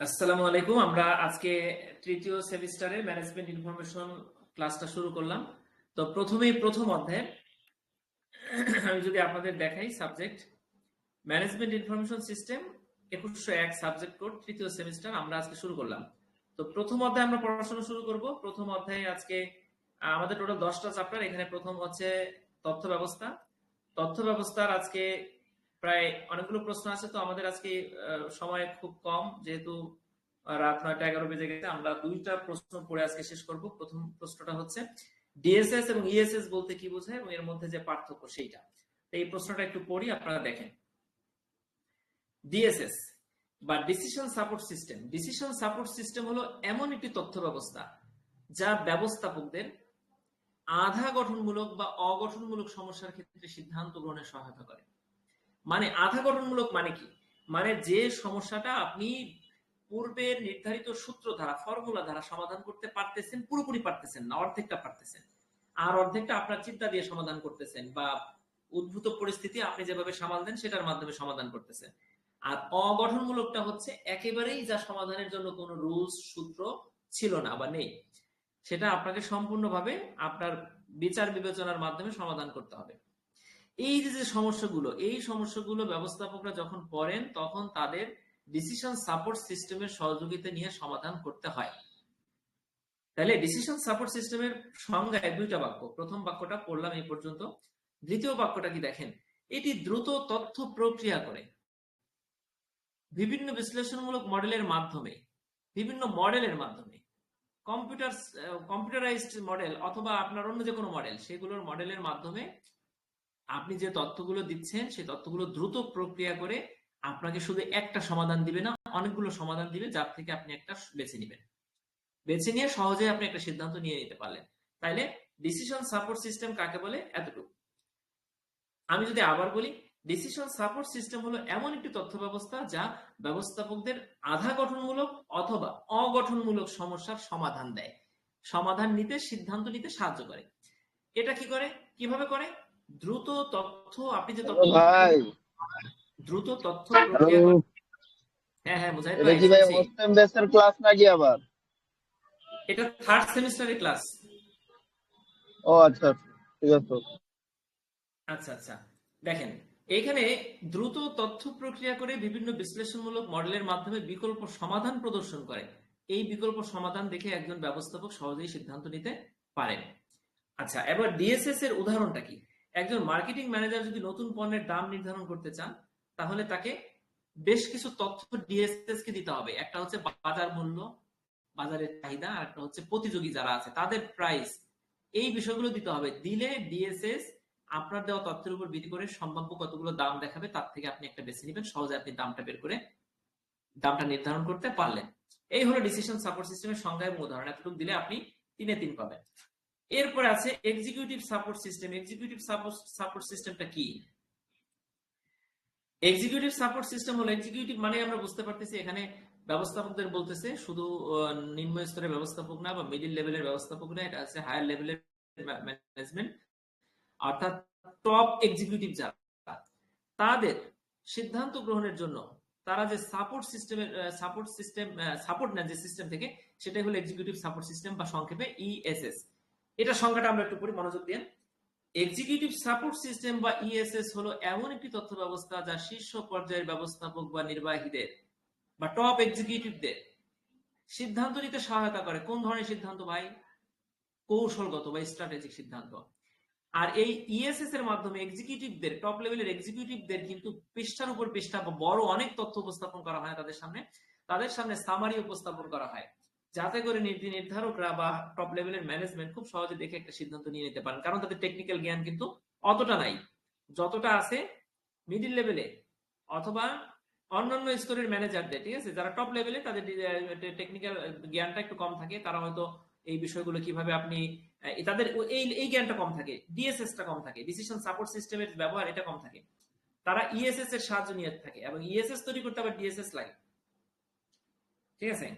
আসসালামু আলাইকুম। আমরা আজকে তৃতীয় সেমিস্টারের ম্যানেজমেন্ট ইনফরমেশন ক্লাসটা শুরু করলাম। তো প্রথমেই প্রথম অধ্যায়। আমি যদি আপনাদের দেখাই সাবজেক্ট ম্যানেজমেন্ট ইনফরমেশন সিস্টেম একুশশো এক সাবজেক্ট কোড তৃতীয় সেমিস্টার আমরা আজকে শুরু করলাম। তো প্রথম অধ্যায়ে আমরা পড়াশোনা শুরু করব। প্রথম অধ্যায়ে আজকে আমাদের টোটাল দশটা চ্যাপ্টার এখানে প্রথম হচ্ছে তথ্য ব্যবস্থা। তথ্য ব্যবস্থার আজকে প্রায় অনেকগুলো প্রশ্ন আছে, তো আমাদের আজকে সময় খুব কম। যেহেতু রাত নয়টা এগারো বেজে গেছে, আমরা দুইটা প্রশ্ন পড়ে আজকে শেষ করব। প্রথম প্রশ্নটা হচ্ছে ডিএসএস এবং ইএসএস বলতে কি বোঝায় এবং এর মধ্যে যে পার্থক্য সেইটা? এই প্রশ্নটা একটু পড়ি, আপনারা দেখেন। ডিএসএস বা decision support system decision support system হলো এমন একটি তথ্য ব্যবস্থা যা ব্যবস্থাপকদের আধা গঠনমূলক বা অগঠনমূলক সমস্যার ক্ষেত্রে সিদ্ধান্ত গ্রহণে সহায়তা করে। মানে আধা গঠনমূলক মানে কি? মানে যে সমস্যাটা আপনি পূর্বের নির্ধারিত সূত্র দ্বারা ফর্মুলা দ্বারা সমাধান করতে পারতেছেন, পুরোপুরি পারতেছেন না, অর্ধেকটা পারতেছেন। আর অর্ধেকটা আপনার চিন্তা দিয়ে সমাধান করতেছেন বা উদ্ভূত পরিস্থিতি আপনি যেভাবে সামাল দেন, সেটার মাধ্যমে সমাধান করতেছেন। আর অগঠনমূলকটা হচ্ছে একেবারেই যা সমাধানের জন্য কোনো রুলস সূত্র ছিল না বা নেই, সেটা আপনাকে সম্পূর্ণভাবে আপনার বিচার বিবেচনার মাধ্যমে সমাধান করতে হবে। এই যে যে সমস্যাগুলো, এই সমস্যাগুলো ব্যবস্থাপকরা যখন পড়েন তখন তাদের ডিসিশন সাপোর্ট সিস্টেমের সহযোগিতা নিয়ে সমাধান করতে হয়। তাহলে ডিসিশন সাপোর্ট সিস্টেমের সংজ্ঞায় দুইটা বাক্য। প্রথম বাক্যটা পড়লাম এই পর্যন্ত। দ্বিতীয় বাক্যটা কি দেখেন? এটি দ্রুত তথ্য প্রক্রিয়া করে। বিভিন্ন বিশ্লেষণমূলক মডেলের মাধ্যমে, বিভিন্ন মডেলের মাধ্যমে। কম্পিউটার কম্পিউটারাইজড মডেল অথবা আপনার অন্য যে কোনো মডেল সেগুলোর মডেলের মাধ্যমে আপনি যে তথ্যগুলো দিচ্ছেন, সেই তথ্যগুলো দ্রুত প্রক্রিয়া করে আপনাকে শুধু একটা সমাধান দিবে না, অনেকগুলো সমাধান দিবে যার থেকে আপনি একটা বেছে নেবেন। বেছে নিয়ে সহজে আপনি একটা সিদ্ধান্ত নিয়ে নিতে পারলেন। তাইলে ডিসিশন সাপোর্ট সিস্টেম কাকে বলে? এতটুকু। আমি যদি আবার বলি ডিসিশন সাপোর্ট সিস্টেম হলো এমন একটি তথ্য ব্যবস্থা যা ব্যবস্থাপকদের আধা গঠনমূলক অথবা অগঠনমূলক সমস্যার সমাধান দেয়। সমাধান নিতে, সিদ্ধান্ত নিতে সাহায্য করে। এটা কি করে? কীভাবে করে? দ্রুত তথ্য আপনি যে তথ্য ভাই। দ্রুত তথ্য হ্যাঁ হ্যাঁ মুজাহিদ ভাই ভাই ক্লাস নাকি আবার? এটা থার্ড সেমিস্টারের ক্লাস ও আচ্ছা আচ্ছা, ঠিক আছে। আচ্ছা আচ্ছা দেখেন এইখানে দ্রুত তথ্য প্রক্রিয়া করে বিভিন্ন বিশ্লেষণমূলক মডেলের মাধ্যমে বিকল্প সমাধান প্রদর্শন করে। এই বিকল্প সমাধান দেখে একজন ব্যবস্থাপক সহজেই সিদ্ধান্ত নিতে পারেন। আচ্ছা এবার ডিএসএস এর উদাহরণটা কি? একজন মার্কেটিং ম্যানেজার যদি নতুন পণ্যের দাম নির্ধারণ করতে চান, তাহলে তাকে বেশ কিছু তথ্য ডিএসএস কে দিতে হবে। একটা হচ্ছে বাজার মূল্য, বাজারের চাহিদা, আর একটা হচ্ছে প্রতিযোগী যারা আছে, তাদের প্রাইস এই বিষয়গুলো দিতে হবে। দিলে ডিএসএস আপনার দেওয়া তথ্যের উপর ভিত্তি করে সম্ভাব্য কতগুলো দাম দেখাবে, তার থেকে আপনি একটা বেছে নেবেন, সহজে আপনি দামটা বের করে দামটা নির্ধারণ করতে পারলেন। এই হলো ডিসিশন সাপোর্ট সিস্টেমের সংজ্ঞা এবং উদাহরণ। এতটুকু দিলে আপনি তিনে তিন পাবেন। এরপরে আছে executive support system executive support সিস্টেমটা কি? এক্সিকিউটিভ সাপোর্ট সিস্টেম হলো এক্সিকিউটিভ মানে আমরা বুঝতে পারতেছি এখানে ব্যবস্থাপকদের বলতেছে শুধু নিম্ন স্তরের ব্যবস্থাপক না বা মিডিল লেভেলের ব্যবস্থাপক না, এটা আছে হায়ার লেভেলের ম্যানেজমেন্ট অর্থাৎ টপ এক্সিকিউটিভ যারা, তাদের সিদ্ধান্ত গ্রহণের জন্য তারা যে সাপোর্ট সিস্টেমের সাপোর্ট সিস্টেম সাপোর্ট নেন যে সিস্টেম থেকে, সেটাই হলো এক্সিকিউটিভ সাপোর্ট সিস্টেম বা সংক্ষেপে ইএসএস এটা সংখ্যাটা আমরা একটু পড়ি, মনোযোগ দিন এক্সিকিউটিভ সাপোর্ট সিস্টেম বা ইএসএস হলো এমন একটি তথ্য ব্যবস্থা যা শীর্ষ পর্যায়ের ব্যবস্থাপক বা নির্বাহীদের বা টপ এক্সিকিউটিভদের সিদ্ধান্ত নিতে সহায়তা করে। কোন ধরনের সিদ্ধান্ত ভাই? কৌশলগত বা স্ট্র্যাটেজিক সিদ্ধান্ত। আর এই ইএসএস এর মাধ্যমে এক্সিকিউটিভদের টপ লেভেলের এক্সিকিউটিভদের কিন্তু পৃষ্ঠার উপর পৃষ্ঠা বড় অনেক তথ্য উপস্থাপন করা হয় তাদের সামনে। তাদের সামনে সামারি উপস্থাপন করা হয়। যাতে করে নীতি নির্ধারকরা বা টপ লেভেলের ম্যানেজমেন্ট খুব সহজে দেখে একটা সিদ্ধান্ত নিয়ে নিতে পারেন। কারণ তাদের টেকনিক্যাল জ্ঞান কিন্তু অতটা নাই। যতটা আছে মিডিল লেভেলে অথবা অন্যান্য স্তরের ম্যানেজারদের ঠিক আছে? যারা টপ লেভেলে তাদের টেকনিক্যাল জ্ঞানটা একটু কম থাকে, তারা হয়তো এই বিষয়গুলো কীভাবে আপনি তাদের এই এই জ্ঞানটা কম থাকে ডিএসএস টা কম থাকে ডিসিশন সাপোর্ট সিস্টেমের ব্যবহার এটা কম থাকে। তারা ইএসএস এর সাহায্য নিয়ে থাকে এবং ইএসএস তৈরি করতে আবার ডিএসএস লাগে। ঠিক আছে?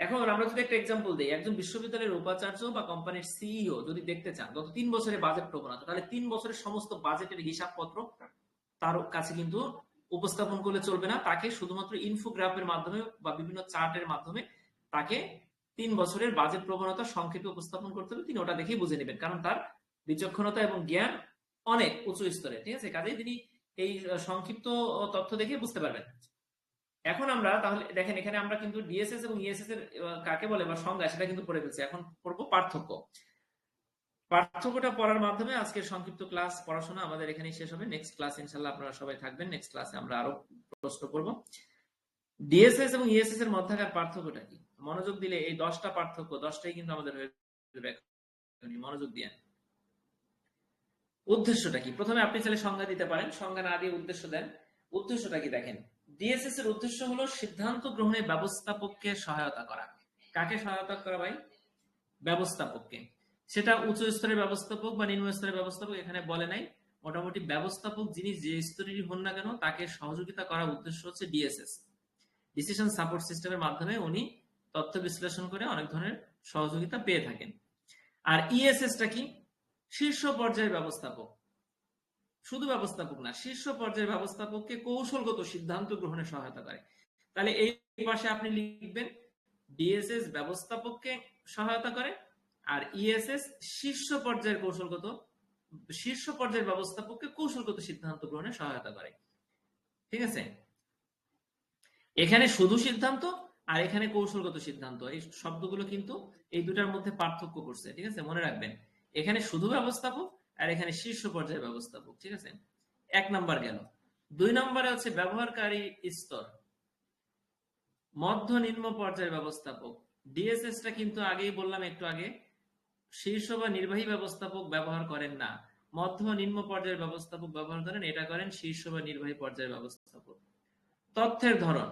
এখন আমরা যদি একটা এক্সাম্পল দিই, একজন বিশ্ববিদ্যালয়ের উপাচার্য বা কোম্পানির সিইও যদি দেখতে চান, গত তিন বছরের বাজেট প্রবণতা তাহলে তিন বছরের সমস্ত বাজেটের হিসাবপত্র তার কাছে কিন্তু উপস্থাপন করলে চলবে না। তাকে শুধুমাত্র ইনফোগ্রাফের মাধ্যমে বা বিভিন্ন চার্টের মাধ্যমে তাকে তিন বছরের বাজেট প্রবণতা সংক্ষেপে উপস্থাপন করতে হবে। তিনি ওটা দেখেই বুঝে নেবেন, কারণ তার বিচক্ষণতা এবং জ্ঞান অনেক উঁচু স্তরে, ঠিক আছে? কাজেই তিনি এই সংক্ষিপ্ত তথ্য দেখে বুঝতে পারবেন। এখন আমরা তাহলে দেখেন এখানে আমরা কিন্তু ডিএসএস এবং ইএসএস এর আহ, কাকে বলে বা সংজ্ঞা সেটা কিন্তু পড়ে ফেলছি। এখন পড়ব পার্থক্য। পার্থক্যটা পড়ার মাধ্যমে আজকের সংক্ষিপ্ত ক্লাস পড়াশোনা আমাদের এখানেই শেষ হবে। নেক্সট ক্লাস ইনশাল্লাহ আপনারা সবাই থাকবেন। নেক্সট ক্লাসে আমরা আরও প্রশ্ন করব। ডিএসএস এবং ইএসএস এর মধ্যকার পার্থক্যটা কি? মনোযোগ দিলে এই দশটা পার্থক্য দশটাই কিন্তু আমাদের হয়ে যাবে। মনোযোগ দিয়ে। উদ্দেশ্যটা কি? প্রথমে আপনি চাইলে সংজ্ঞা দিতে পারেন। সংজ্ঞা না দিয়ে উদ্দেশ্য দেন। উদ্দেশ্যটা কি দেখেন? ডিএসএস এর উদ্দেশ্য হলো সিদ্ধান্ত গ্রহণে ব্যবস্থাপককে সহায়তা করা। কাকে সহায়তা করা ভাই? ব্যবস্থাপককে। সেটা উচ্চ স্তরের ব্যবস্থাপক বা নিম্ন স্তরের ব্যবস্থাপক এখানে বলে নাই। মোটামুটি ব্যবস্থাপক যিনি যে স্তরেরই হন না কেন, তাকে সহযোগিতা করার উদ্দেশ্য হচ্ছে ডিএসএস ডিসিশন সাপোর্ট সিস্টেমের মাধ্যমে উনি তথ্য বিশ্লেষণ করে অনেক ধরনের সহযোগিতা পেয়ে থাকেন। আর ইএসএসটা কি? শীর্ষ পর্যায়ের ব্যবস্থাপক। শুধু ব্যবস্থাপক না, শীর্ষ পর্যায়ের ব্যবস্থাপককে কৌশলগত সিদ্ধান্ত গ্রহণে সহায়তা করে। তাহলে এই পাশে আপনি লিখবেন ডিএসএস ব্যবস্থাপককে সহায়তা করে আর ইএসএস শীর্ষ পর্যায়ের কৌশলগত, শীর্ষ পর্যায়ের ব্যবস্থাপককে কৌশলগত সিদ্ধান্ত গ্রহণে সহায়তা করে। ঠিক আছে? এখানে শুধু সিদ্ধান্ত আর এখানে কৌশলগত সিদ্ধান্ত, এই শব্দগুলো কিন্তু এই দুটার মধ্যে পার্থক্য করছে। ঠিক আছে? মনে রাখবেন। এখানে শুধু ব্যবস্থাপক আর এখানে শীর্ষ পর্যায়ের ব্যবস্থাপক, ঠিক আছে? এক নাম্বার গেল। দুই নম্বরে হচ্ছে ব্যবহারকারী স্তর। মধ্য নিম্ন পর্যায়ের ব্যবস্থাপক। ডিএসএস টা কিন্তু আগেই বললাম একটু আগে, শীর্ষ বা নির্বাহী ব্যবস্থাপক ব্যবহার করেন না। মধ্য নিম্ন পর্যায়ের ব্যবস্থাপক ব্যবহার করেন, এটা করেন শীর্ষ বা নির্বাহী পর্যায়ের ব্যবস্থাপক। তথ্যের ধরন।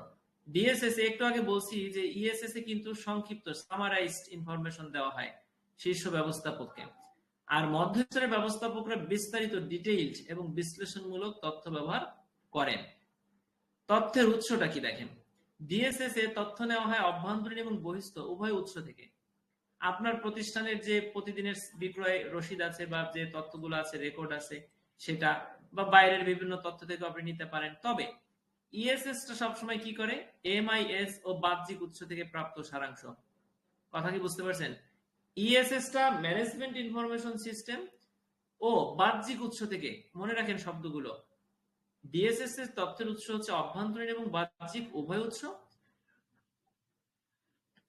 ডিএসএস একটু আগে বলছি যে ইএসএস এ কিন্তু সংক্ষিপ্ত সামারাইজড ইনফরমেশন দেওয়া হয় শীর্ষ ব্যবস্থাপককে। আর মধ্যস্তরের ব্যবস্থাপকরা বিস্তারিত ডিটেইলড এবং বিশ্লেষণমূলক তথ্য ব্যবহার করেন। তথ্যের উৎসটা কি দেখেন? ডিএসএস এ তথ্য নেওয়া হয় অভ্যন্তরীণ এবং বহিস্থ, উভয় উৎস থেকে। আপনার প্রতিষ্ঠানের যে প্রতিদিনের বিক্রয় রসিদ আছে বা যে তথ্যগুলো আছে রেকর্ড আছে, সেটা বা বাইরের বিভিন্ন তথ্য থেকে আপনি নিতে পারেন। তবে ইএসএস টা সবসময় কি করে? এমআইএস ও বাহ্যিক উৎস থেকে প্রাপ্ত সারাংশ। কথা কি বুঝতে পারছেন? ইএসএস টা ম্যানেজমেন্ট ইনফরমেশন সিস্টেম ও বাহ্যিক উৎস থেকে, মনে রাখেন শব্দগুলো ডিএসএস এর তথ্যের উৎস হচ্ছে অভ্যন্তরীণ এবং বাহ্যিক উভয় উৎস।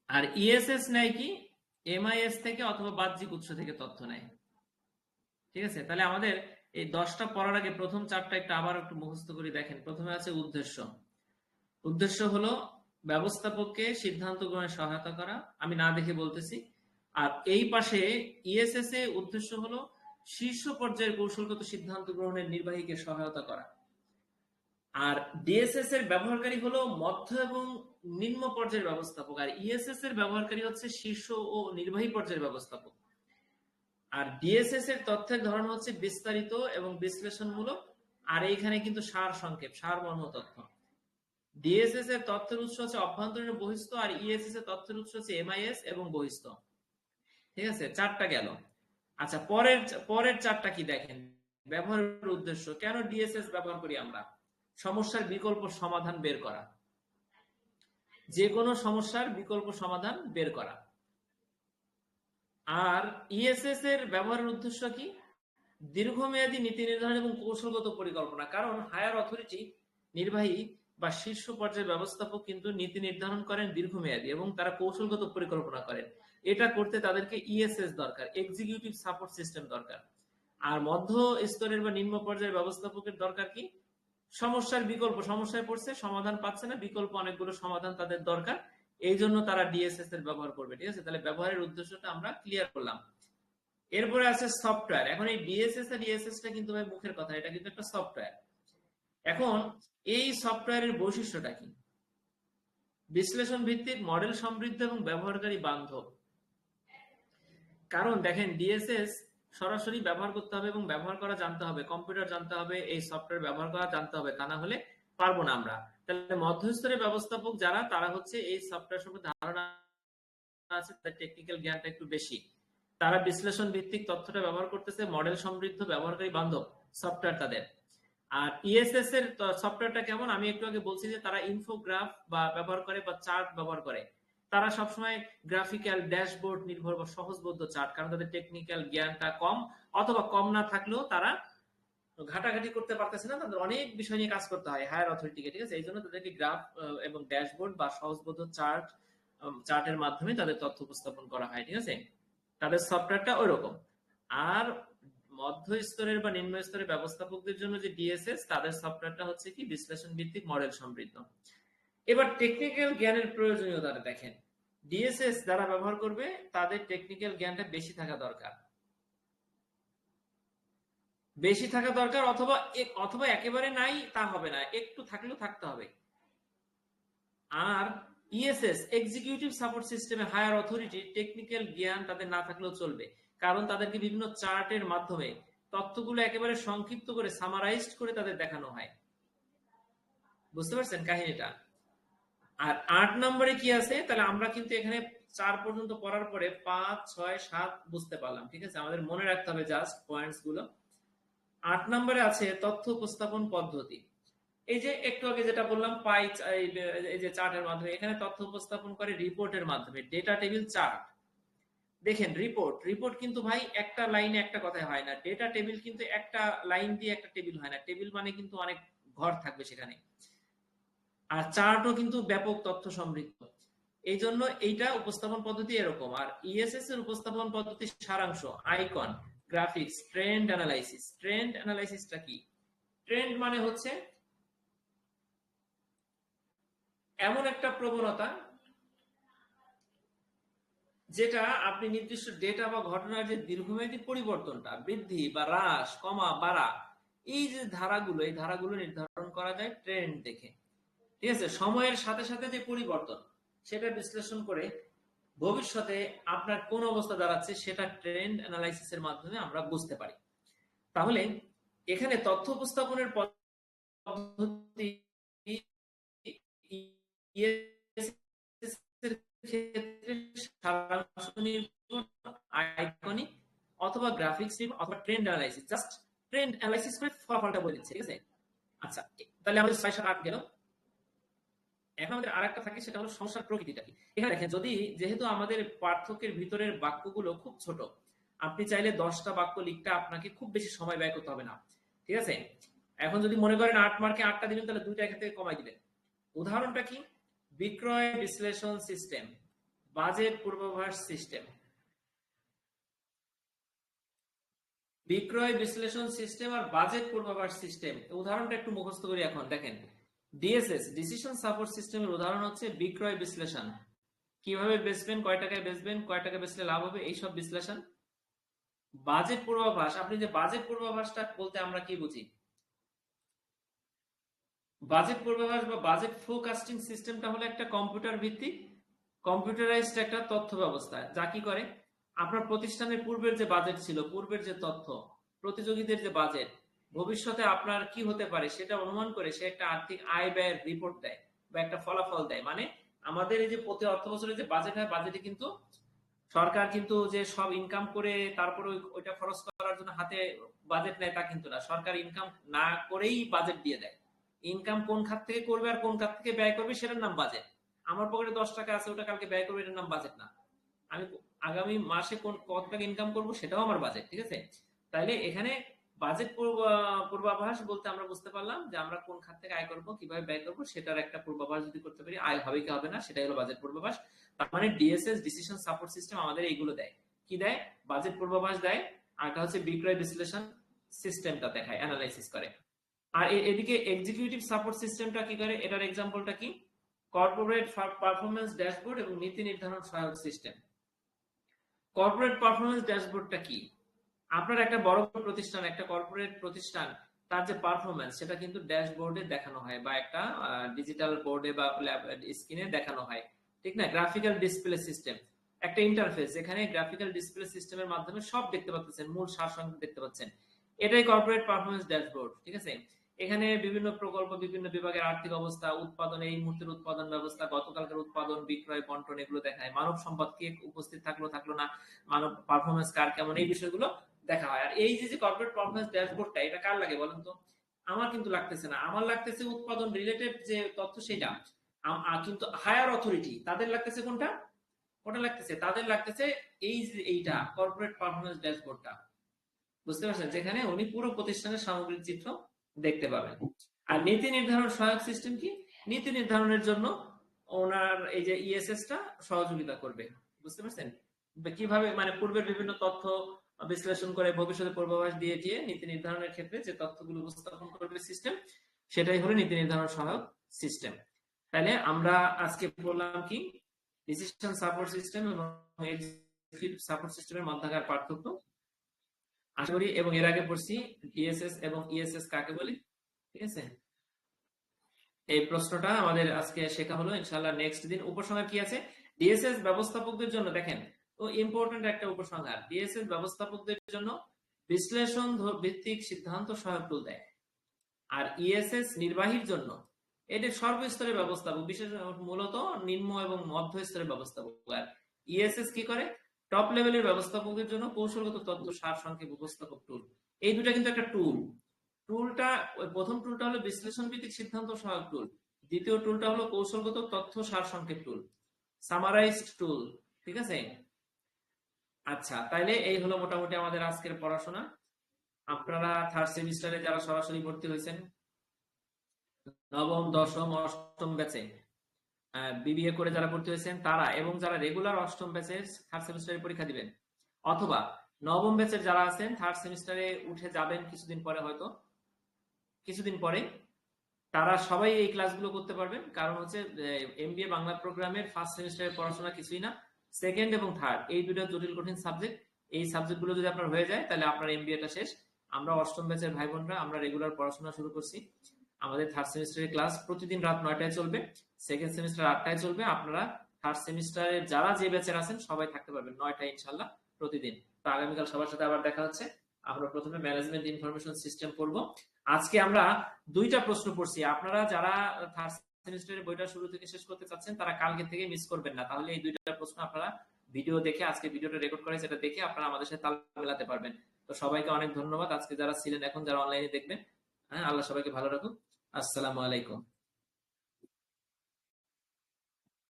আর ইএসএস নেয় কি? এমআইএস থেকে অথবা বাহ্যিক উৎস থেকে তথ্য নেয়। ঠিক আছে? তাহলে আমাদের এই দশটা পড়ার আগে প্রথম চারটা একটু আবার একটু মুখস্থ করে দেখেন। প্রথমে আছে উদ্দেশ্য। উদ্দেশ্য হলো ব্যবস্থাপককে সিদ্ধান্ত গ্রহণে সহায়তা করা। আমি না দেখে বলতেছি। আর এই পাশে ইএসএস এ উদ্দেশ্য হলো শীর্ষ পর্যায়ের কৌশলগত সিদ্ধান্ত গ্রহণের নির্বাহীকে সহায়তা করা। আর ডিএসএস এর ব্যবহারকারী হলো মধ্য এবং নিম্ন পর্যায়ের ব্যবস্থাপক। আর ইএসএস এর ব্যবহারকারী হচ্ছে শীর্ষ ও নির্বাহী পর্যায়ের ব্যবস্থাপক। আর ডিএসএস এর তথ্যের ধরন হচ্ছে বিস্তারিত এবং বিশ্লেষণমূলক। আর এইখানে কিন্তু সার সংক্ষেপ, সার মর্ম তথ্য। ডিএসএস এর তথ্যের উৎস হচ্ছে অভ্যন্তরীণ বহিস্থ আর ইএসএস এর তথ্যের উৎস হচ্ছে এমআইএস এবং বহিস্থ। ঠিক আছে? চারটা গেল। আচ্ছা পরের পরের চারটা কি দেখেন? ব্যবহারের উদ্দেশ্য, কেন ডিএসএস ব্যবহার করি আমরা? সমস্যার বিকল্প সমাধান বের করা। যে কোনো সমস্যার বিকল্প সমাধান বের করা। আর ইএসএস এর ব্যবহারের উদ্দেশ্য কি? দীর্ঘমেয়াদী নীতি নির্ধারণ এবং কৌশলগত পরিকল্পনা। কারণ হায়ার অথরিটি, নির্বাহী বা শীর্ষ পর্যায়ের ব্যবস্থাপক কিন্তু নীতি নির্ধারণ করেন দীর্ঘমেয়াদী এবং তারা কৌশলগত পরিকল্পনা করেন। এটা করতে তাদেরকে ইএসএস দরকার এক্সিকিউটিভ সাপোর্ট সিস্টেম দরকার। আর মধ্য স্তরের বা নিম্ন পর্যায়ের ব্যবস্থাপকের দরকার কি? সমস্যার বিকল্প, সমস্যায় পড়ছে, সমাধান পাচ্ছে না, বিকল্প অনেকগুলো সমাধান তাদের দরকার। এই জন্য তারা ডিএসএস এর ব্যবহার করবে, ঠিক আছে? তাহলে ব্যবহারের উদ্দেশ্যটা আমরা ক্লিয়ার করলাম। এরপরে আছে সফটওয়্যার এখন এই ডিএসএস আর ডিএসএস টা কিন্তু ভাই মুখের কথা, এটা কিন্তু একটা সফটওয়্যার এখন এই সফটওয়্যারের বৈশিষ্ট্যটা কি? বিশ্লেষণ ভিত্তিক মডেল সমৃদ্ধ এবং ব্যবহারকারী বান্ধব। কারণ দেখেন ডিএসএস সরাসরি ব্যবহার করতে হবে এবং ব্যবহার করা জানতে হবে, কম্পিউটার জানতে হবে, এই সফটওয়্যার ব্যবহার করা জানতে হবে, তা না হলে পারব না আমরা। তাহলে মধ্যস্তরের ব্যবস্থাপক যারা, তারা হচ্ছে এই সফটওয়্যার সম্পর্কে ধারণা আছে, তাদের টেকনিক্যাল জ্ঞানটা একটু বেশি। তারা বিশ্লেষণ ভিত্তিক তথ্যটা ব্যবহার করতেছে মডেল সমৃদ্ধ ব্যবহারকারী বান্ধব সফটওয়্যার তাদের। আর ইএসএস এর সফটওয়্যারটা কেমন? আমি একটু আগে বলছি যে তারা ইনফোগ্রাফ বা ব্যবহার করে বা চার্ট ব্যবহার করে। তারা সবসময় গ্রাফিক্যাল ড্যাশবোর্ড নির্ভর বা সহজবোধ্য চার্ট কারণ তাদের টেকনিক্যাল জ্ঞানটা কম, অথবা কম না থাকলেও তারা ঘাটাঘাটি করতে পারতেছে না, তাদের অনেক বিষয় নিয়ে কাজ করতে হয় হায়ার অথরিটিকে ঠিক আছে? এই জন্য তাদেরকে গ্রাফ এবং ড্যাশবোর্ড বা সহজবোধ্য চার্ট চার্টের মাধ্যমে তাদের তথ্য উপস্থাপন করা হয়, ঠিক আছে? তাদের সফটওয়্যারটা ওই রকম আর মধ্য স্তরের বা নিম্ন স্তরের ব্যবস্থাপকদের জন্য যে ডিএসএস তাদের সফটওয়্যারটা হচ্ছে কি? বিশ্লেষণ ভিত্তিক মডেল সমৃদ্ধ। এবার টেকনিক্যাল জ্ঞানের প্রয়োজনীয়তা দেখেন। ডিএসএস যারা ব্যবহার করবে, তাদের টেকনিক্যাল জ্ঞানটা বেশি থাকা দরকার। বেশি থাকা দরকার অথবা অথবা একেবারে নাই, তা হবে না। একটু থাকলেও থাকতে হবে। আর ইএসএস এক্সিকিউটিভ সাপোর্ট সিস্টেমে হায়ার অথরিটি টেকনিক্যাল জ্ঞান তাদের না থাকলেও চলবে। কারণ তাদেরকে বিভিন্ন চার্টের মাধ্যমে তথ্যগুলো একেবারে সংক্ষিপ্ত করে সামারাইজড করে তাদের দেখানো হয়। বুঝতে পারছেন কাহিনীটা? আর আট নম্বরে কি আছে? তাহলে আমরা কিন্তু এখানে চার পর্যন্ত পড়ার পরে পাঁচ, ছয়, সাত বুঝতে পারলাম, ঠিক আছে? আমাদের মনে রাখতে হবে জাস্ট পয়েন্টসগুলো। আট নম্বরে আছে তথ্য উপস্থাপন পদ্ধতি। এই যে একটু আগে যেটা বললাম, পাই এই যে চার্টের মাধ্যমে, এখানে তথ্য উপস্থাপন করে রিপোর্টের মাধ্যমে ডেটা টেবিল চার্ট দেখেন রিপোর্ট রিপোর্ট কিন্তু ভাই একটা লাইনে একটা কথায় হয় না। ডেটা টেবিল কিন্তু একটা লাইন দিয়ে একটা টেবিল হয় না। টেবিল মানে কিন্তু অনেক ঘর থাকবে সেখানে। আর চার্টও কিন্তু ব্যাপক তথ্য সমৃদ্ধ। এই জন্য এইটা উপস্থাপন পদ্ধতি এরকম। আর ইএসএস এর উপস্থাপন পদ্ধতি সারাংশ, icon, graphics, trend analysis. Trend অ্যানালাইসিসটা কি? ট্রেন্ড মানে হচ্ছে এমন একটা প্রবণতা যেটা আপনি নির্দিষ্ট ডেটা বা ঘটনার যে দীর্ঘমেয়াদী পরিবর্তনটা, বৃদ্ধি বা হ্রাস, কমা, বাড়া, এই যে ধারাগুলো, এই ধারাগুলো নির্ধারণ করা যায় ট্রেন্ড দেখে। ঠিক আছে? সময়ের সাথে সাথে যে পরিবর্তন, সেটা বিশ্লেষণ করে ভবিষ্যতে আপনার কোন অবস্থা দাঁড়াচ্ছে সেটা ট্রেন্ড অ্যানালাইসিসের মাধ্যমে আমরা বুঝতে পারি। তাহলে এখানে তথ্য উপস্থাপনের পদ্ধতি অথবা গ্রাফিক্স অথবা trend analysis just trend analysis করে ফলাফলটা বলে দিচ্ছে, ঠিক আছে? আচ্ছা তাহলে আমাদের ছয় সাত আট গেল। এখন আমাদের আর একটা থাকে, সেটা হলো সংসার প্রকৃতিটা কি এখানে দেখেন, যদি যেহেতু আমাদের পার্থক্যের ভিতরের বাক্যগুলো খুব ছোট, আপনি চাইলে দশটা বাক্য লিখতে আপনাকে খুব বেশি সময় ব্যয় করতে হবে না। ঠিক আছে? এখন যদি মনে করেন আট মার্কে আটটা দিবেন তাহলে দুইটা এখান থেকে কমাই দিবেন উদাহরণটা কি? বিক্রয় বিশ্লেষণ সিস্টেম, বাজেট পূর্বাভাস সিস্টেম। বিক্রয় বিশ্লেষণ সিস্টেম আর বাজেট পূর্বাভাস সিস্টেম। উদাহরণটা একটু মুখস্থ করি এখন, দেখেন। ডিএসএস ডিসিশন সাপোর্ট সিস্টেমের উদাহরণ হচ্ছে বিক্রয় বিশ্লেষণ। কীভাবে বেচবেন, কয় টাকায় বেচবেন, কয় টাকা বেচলে লাভ হবে, এইসব বিশ্লেষণ। বাজেট পূর্বাভাস, আপনি যে বাজেট পূর্বাভাসটা বলতে আমরা কি বুঝি? বাজেট পূর্বাভাস বা বাজেট ফোকাস্টিং সিস্টেমটা হলো একটা কম্পিউটার ভিত্তিক কম্পিউটারাইজড একটা তথ্য ব্যবস্থা, যা কি করে? আপনার প্রতিষ্ঠানের পূর্বের যে বাজেট ছিল, পূর্বের যে তথ্য, প্রতিযোগীদের যে বাজেট ভবিষ্যতে আপনার কি হতে পারে সেটা অনুমান করে সে একটা আর্থিক আয় ব্যয়ের রিপোর্ট দেয় বা একটা ফলাফল দেয়। মানে আমাদের এই যে প্রতি অর্থ বছরে যে বাজেট হয় বাজেটে কিন্তু সরকার কিন্তু যে সব ইনকাম করে তারপরে ওইটা খরচ করার জন্য হাতে বাজেট নেয় তা কিন্তু না। সরকার ইনকাম না করেই বাজেট দিয়ে দেয়। ইনকাম কোন খাত থেকে করবে আর কোন খাত থেকে ব্যয় করবে সেটার নাম বাজেট আমার পকেটে দশ টাকা আছে, ওটা কালকে ব্যয় করবে, এটার নাম বাজেট না। আমি আগামী মাসে কোন কত টাকা ইনকাম করব সেটাও আমার বাজেট ঠিক আছে? তাইলে এখানে বাজেট পূর্বাভাস বলতে আমরা বুঝতে পারলাম যে আমরা কোন খাত থেকে আয় করব, কীভাবে ব্যয় করব, সেটার একটা পূর্বাভাস যদি করতে পারি, আয় হবে কি হবে না, সেটাই হলো বাজেট পূর্বাভাস। তার মানে ডিএসএস, ডিসিশন সাপোর্ট সিস্টেম আমাদের এইগুলো দেয়। কি দেয়? বাজেট পূর্বাভাস দেয় আরটা হচ্ছে বিক্রয় বিশ্লেষণ সিস্টেমটা দেখায় অ্যানালাইসিস করে। আর এদিকে এক্সিকিউটিভ সাপোর্ট সিস্টেমটা কি করে? এটার এক্সাম্পলটা কি? কর্পোরেট পারফরমেন্স ড্যাশবোর্ড এবং নীতি নির্ধারণ সহায়ক সিস্টেম কর্পোরেট পারফরমেন্স ড্যাশবোর্ডটা কি? আপনার একটা বড় প্রতিষ্ঠান, একটা কর্পোরেট প্রতিষ্ঠান, তার যে পারফরমেন্স সেটা কিন্তু ড্যাশবোর্ডে দেখানো হয় বা একটা ডিজিটাল বোর্ডে বা স্ক্রিনে দেখানো হয়। ঠিক না? গ্রাফিক্যাল ডিসপ্লে সিস্টেম একটা ইন্টারফেস এখানে গ্রাফিক্যাল ডিসপ্লে সিস্টেমের মাধ্যমে সব দেখতে পাচ্ছেন, মূল সারসংক্ষেপ দেখতে পাচ্ছেন। এটাই কর্পোরেট পারফরমেন্স ড্যাশবোর্ড ঠিক আছে? এখানে বিভিন্ন প্রকল্প, বিভিন্ন বিভাগের আর্থিক অবস্থা, উৎপাদন এই মুহূর্তের উৎপাদন ব্যবস্থা, গতকালকের উৎপাদন, বিক্রয়, বন্টন, এগুলো দেখায়। মানব সম্পদ কে উপস্থিত থাকল থাকল না? মানব পারফরমেন্স কার কেমন? এই বিষয়গুলো দেখা হয়। আর এই যে যে কর্পোরেট পারফরমেন্স ড্যাশবোর্ডটা এটা কার লাগে বলেন তো? আমার কিন্তু লাগতেছে না। আমার লাগতেছে উৎপাদন রিলেটেড যে তথ্য সেটা। কিন্তু হায়ার অথরিটি তাদের লাগতেছে কোনটা? ওটা লাগতেছে? তাদের লাগতেছে এই যে এইটা কর্পোরেট পারফরমেন্স ড্যাশবোর্ডটা বুঝতে পারছেন? যেখানে উনি পুরো প্রতিষ্ঠানের সামগ্রিক চিত্র দেখতে পাবেন। আর নীতি নির্ধারণ সহায়ক সিস্টেম কি? নীতি নির্ধারণের জন্য ওনার এই যে ইএসএস টা সহযোগিতা করবে। বুঝতে পারছেন? কীভাবে মানে পূর্বের বিভিন্ন তথ্য বিশ্লেষণ করে ভবিষ্যতে পূর্বাভাস দিয়ে দিয়ে নীতি নির্ধারণের ক্ষেত্রে যে তথ্যগুলো উপস্থাপন করবে সিস্টেম সেটাই হলো নীতি নির্ধারণ সহায়ক সিস্টেম তাহলে আমরা আজকে বললাম কি? ডিসিশন সাপোর্ট সিস্টেম এবং এক্সিকিউটিভ সাপোর্ট সিস্টেমের মধ্যকার পার্থক্য। আশা করি এবং এর আগে পড়ছি ডিএসএস এবং ইএসএস কাকে বলি? ঠিক আছে? এই প্রশ্নটা আমাদের আজকে শেখা হলো। ইনশাআল্লাহ নেক্সট দিন উপসংহার কি আছে? ডিএসএস ব্যবস্থাপকদের জন্য দেখেন তো ইম্পর্টেন্ট একটা উপসংহার ডিএসএস ব্যবস্থাপকদের জন্য বিশ্লেষণ ভিত্তিক সিদ্ধান্ত সহায়ক টুল দেয়। আর ইএসএস নির্বাহীর জন্য, এটি সর্বস্তরের ব্যবস্থাপক, বিশেষ মূলত নিম্ন এবং মধ্য স্তরের ব্যবস্থাপক। আর ইএসএস কি করে? টপ লেভেলের ব্যবস্থাপকদের জন্য কৌশলগত তথ্য সার সংক্ষেপ উপস্থাপক টুল এই দুটা কিন্তু একটা টুল টুলটা ওই প্রথম টুলটা হলো বিশ্লেষণ ভিত্তিক সিদ্ধান্ত সহায়ক টুল দ্বিতীয় টুলটা হলো কৌশলগত তথ্য সার সংক্ষেপ টুল সামারাইজড টুল ঠিক আছে? আচ্ছা তাইলে এই হলো মোটামুটি আমাদের আজকের পড়াশোনা। আপনারা থার্ড সেমিস্টারে যারা সরাসরি ভর্তি হয়েছেন, নবম, দশম, অষ্টম ব্যাচে বিবিএ করে যারা ভর্তি হয়েছেন, তারা এবং যারা রেগুলার অষ্টম ব্যাচের থার্ড সেমিস্টারে পরীক্ষা দিবেন, অথবা নবম ব্যাচের যারা আছেন থার্ড সেমিস্টারে উঠে যাবেন কিছুদিন পরে হয়তো। কিছুদিন পরে তারা সবাই এই ক্লাসগুলো করতে পারবেন, কারণ হচ্ছে এমবিএ বাংলা প্রোগ্রামের ফার্স্ট সেমিস্টারের পড়াশোনা কিছুই না। সেকেন্ড এবং থার্ড এই দুটো জটিল, কঠিন সাবজেক্ট এই সাবজেক্টগুলো যদি আপনার হয়ে যায়, তাহলে আপনার এমবিএটা শেষ। আমরা অষ্টম ব্যাচের ভাই বোনরা, আমরা রেগুলার পড়াশোনা শুরু করছি। আমাদের থার্ড সেমিস্টারের ক্লাস প্রতিদিন রাত নয়টায় চলবে। সেকেন্ড সেমিস্টার আটটায় চলবে। আপনারা থার্ড সেমিস্টারে যারা যে ব্যাচের আছেন, সবাই থাকতে পারবেন নয়টায় ইনশাল্লাহ প্রতিদিন। তো আগামীকাল সবার সাথে আবার দেখা হচ্ছে। আমরা প্রথমে ম্যানেজমেন্ট ইনফরমেশন সিস্টেম পড়ব। আজকে আমরা দুইটা প্রশ্ন পড়ছি। আপনারা যারা থার্ড সেমিস্টারের বইটা শুরু থেকে শেষ করতে চাচ্ছেন, তারা কালকে থেকে মিস করবেন না। তাহলে এই দুইটা প্রশ্ন আপনারা ভিডিও দেখে আজকে ভিডিওটা রেকর্ড করে সেটা দেখে আপনারা আমাদের সাথে তাল মেলাতে পারবেন। তো সবাইকে অনেক ধন্যবাদ। আজকে যারা ছিলেন, এখন যারা অনলাইনে দেখবেন হ্যাঁ আল্লাহ সবাইকে ভালো রাখুন আসসালামু আলাইকুম।